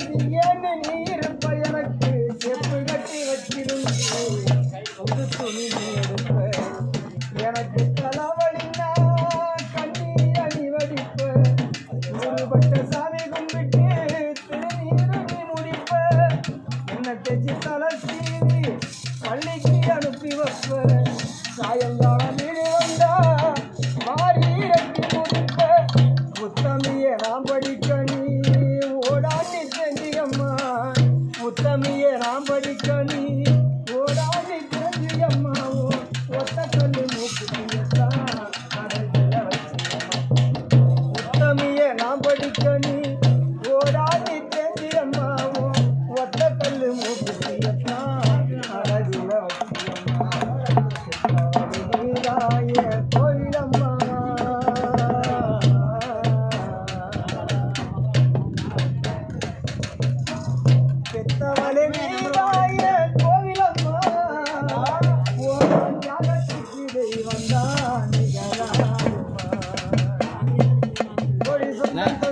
இது ஏன்னு நீ இருப்ப எனக்கு செப்பு கட்டி வச்சிருந்து புது துணி எடுப்ப எனக்கு தலைவலினா அடி ஒருபட்ட சாமி கும்பிட்டு நீ முடிப்ப என்ன தெச்சு தலை சீவி பள்ளிக்கு அனுப்பி வைப்ப சாயங்காலம்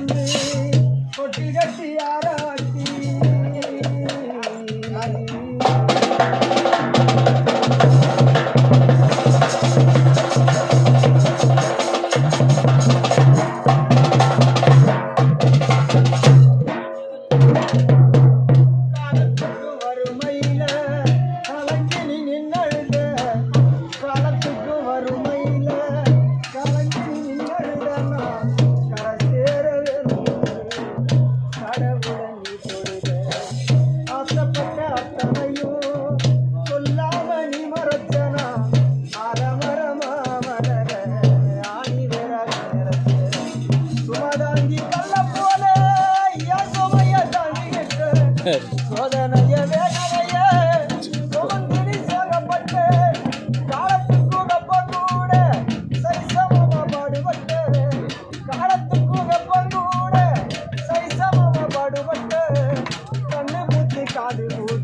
சொந்தம் தந்து கொட்டி கட்டி ஆசைப்பட்ட சொல்லாம நீ மறைச்சனா? அறமரமா மலர ஆணி வேற சுமதாங்கி போல சுமைய சோதனைய வேற